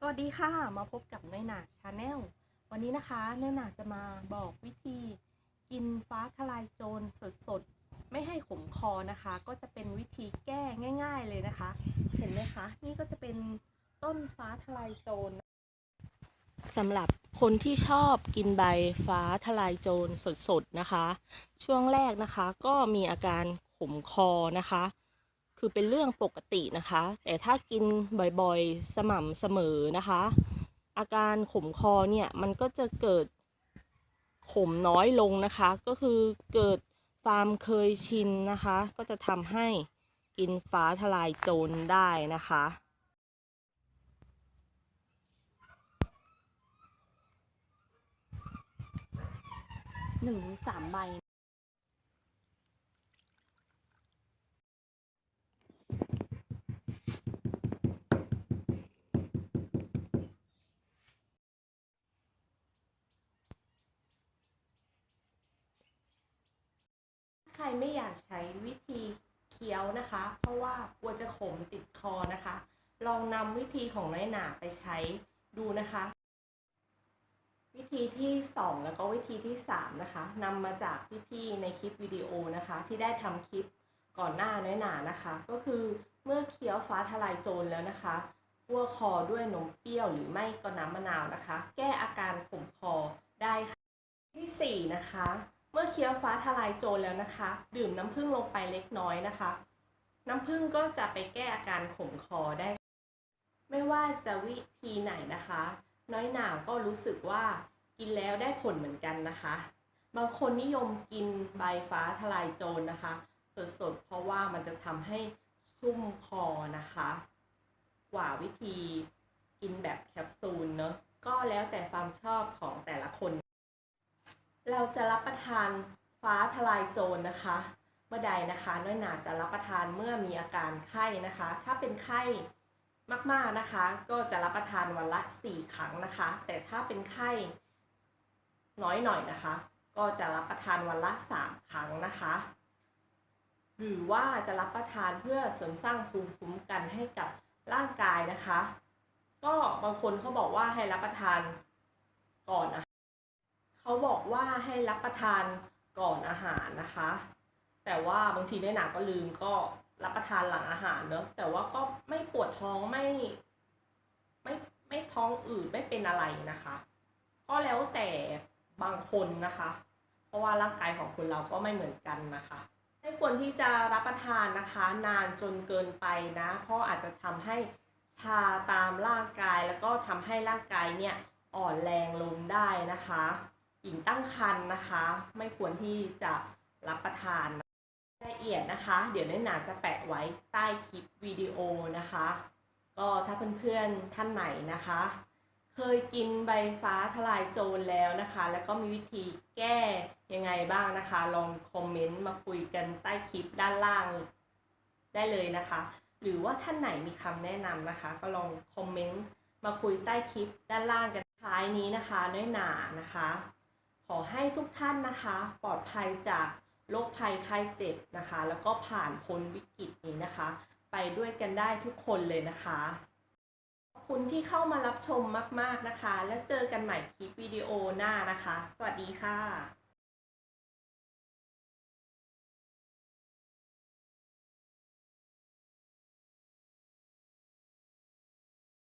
สวัสดีค่ะ มาพบกับน้อยหนาชาแนลวันนี้นะคะน้อยหนาจะมาบอกวิธีกินฟ้าทลายโจรสดๆ ไม่ให้ขมคอนะคะ ก็จะเป็นวิธีแก้ง่าย ๆเลยนะคะ เห็นไหมคะ นี่ก็จะเป็นต้นฟ้าทลายโจรสำหรับคนที่ชอบกินใบฟ้าทลายโจรสดๆนะคะ ช่วงแรกนะคะก็มีอาการขมคอนะคะ คือเป็นเรื่องปกตินะคะ แต่ถ้ากินบ่อยๆ สม่ำเสมอนะคะ อาการขมคอเนี่ยมันก็จะเกิดขมน้อยลงนะคะ ก็คือเกิดความเคยชินนะคะ ก็จะทำให้กินฟ้าทลายโจรได้นะคะหนึ่งถึงสามใบ ไม่อยากใช้วิธีเคี้ยวนะคะ เพราะว่ากลัวจะขมติดคอนะคะ ลองนำวิธีของน้อยหนาไปใช้ดูนะคะ วิธีที่ 2 แล้วก็วิธีที่ 3 นะคะนำมาจากพี่ๆในคลิปวิดีโอนะคะ ที่ได้ทำคลิปก่อนหน้าน้อยหนานะคะ ก็คือเมื่อเคี้ยวฟ้าทลายโจรแล้วนะคะวัวคอด้วยนมเปรี้ยวหรือไม่ก็น้ำมะนาวนะคะ แก้อาการขมคอได้ค่ะที่ 4 นะคะ เมื่อเคี้ยวฟ้าทลายโจรแล้วนะคะ ดื่มน้ำผึ้งลงไปเล็กน้อยนะคะ น้ำผึ้งก็จะไปแก้อาการขมคอได้ ไม่ว่าจะวิธีไหนนะคะ น้อยหนาวก็รู้สึกว่ากินแล้วได้ผลเหมือนกันนะคะ บางคนนิยมกินใบฟ้าทลายโจรนะคะ สดๆ เพราะว่ามันจะทำให้ชุ่มคอนะคะ กว่าวิธีกินแบบแคปซูลเนอะก็แล้วแต่ความชอบของแต่ละคน เราจะรับประทานฟ้าทลายโจรนะคะ เมื่อใดนะคะน้อยหนาจะรับประทานเมื่อมีอาการไข้นะคะ ถ้าเป็นไข้มากๆนะคะ ก็จะรับประทานวันละ 4 ครั้งนะคะ แต่ถ้าเป็นไข้น้อยหน่อยนะคะ ก็จะรับประทานวันละ 3 ครั้งนะคะ หรือว่าจะรับประทานเพื่อเสริมสร้างภูมิคุ้มกันให้กับร่างกายนะคะ ก็บางคนเขาบอกว่าให้รับประทานก่อนอา เขาบอกว่าให้รับประทานก่อนอาหารนะคะ แต่ว่าบางทีได้หนาก็ลืมก็รับประทานหลังอาหารเนอะแต่ว่าก็ไม่ปวดท้องไม่ไม่ไม่ท้องอืดไม่เป็นอะไรนะคะ ก็แล้วแต่บางคนนะคะ เพราะว่าร่างกายของคนเราก็ไม่เหมือนกันนะคะไม่ควรที่จะรับประทานนะคะ นานจนเกินไปนะ เพราะอาจจะทำให้ชาตามร่างกายแล้วก็ทำให้ร่างกายเนี่ยอ่อนแรงลงได้นะคะ หญิงตั้งครรภ์นะคะ ไม่ควรที่จะรับประทานรายละเอียดนะคะ เดี๋ยวน้อยหนาจะแปะไว้ใต้คลิปวิดีโอนะคะ ก็ถ้าเพื่อนๆท่านไหนนะคะ เคยกินใบฟ้าทลายโจรแล้วนะคะ แล้วก็มีวิธีแก้ยังไงบ้างนะคะ ลองคอมเมนต์มาคุยกันใต้คลิปด้านล่างได้เลยนะคะ หรือว่าท่านไหนมีคำแนะนำนะคะ ก็ลองคอมเมนต์มาคุยใต้คลิปด้านล่างกันท้ายนี้นะคะน้อยหนานะคะ ขอให้ทุกท่านนะคะ ปลอดภัยจากโรคภัยไข้เจ็บนะคะ แล้วก็ผ่านพ้นวิกฤตนี้นะคะ ไปด้วยกันได้ทุกคนเลยนะคะขอบคุณที่เข้ามารับชมมาก ๆนะคะ แล้วเจอกันใหม่คลิปวิดีโอหน้านะคะ สวัสดีค่ะ